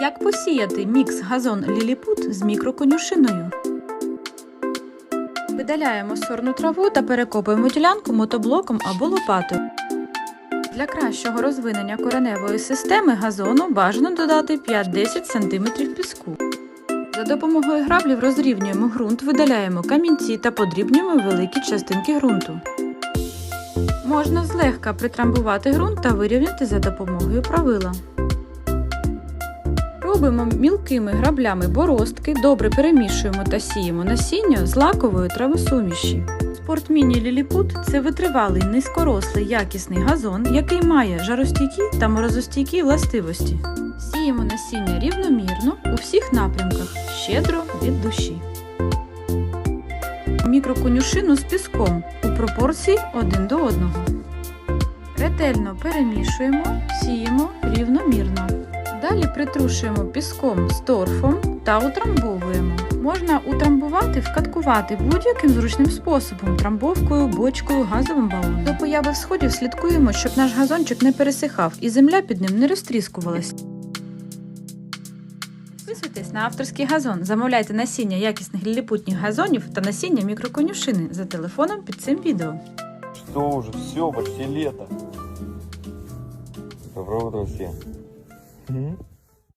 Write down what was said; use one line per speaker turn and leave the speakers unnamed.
Як посіяти мікс газон ліліпут з мікроконюшиною? Видаляємо сорну траву та перекопуємо ділянку мотоблоком або лопатою. Для кращого розвинення кореневої системи газону бажано додати 5-10 см піску. За допомогою граблів розрівнюємо ґрунт, видаляємо камінці та подрібнюємо великі частинки ґрунту. Можна злегка притрамбувати ґрунт та вирівняти за допомогою правила. Робимо мілкими граблями боростки, добре перемішуємо та сіємо насіння з лакової травосуміші. Спортміні ліліпут це витривалий, низькорослий, якісний газон, який має жаростійкі та морозостійкі властивості. Сіємо насіння рівномірно у всіх напрямках, щедро від душі. Мікроконюшину з піском у пропорції один до одного. Ретельно перемішуємо, сіємо рівномірно. Притрушуємо піском з торфом та утрамбовуємо. Можна утрамбувати, вкаткувати будь-яким зручним способом трамбовкою, бочкою, газовим балоном. До появи всходів слідкуємо, щоб наш газончик не пересихав і земля під ним не розтріскувалась. Підписуйтесь на авторський газон, замовляйте насіння якісних ліліпутніх газонів та насіння мікроконюшини за телефоном під цим відео.
Что уже, все, почти лето. Доброе утро всем. Мгм.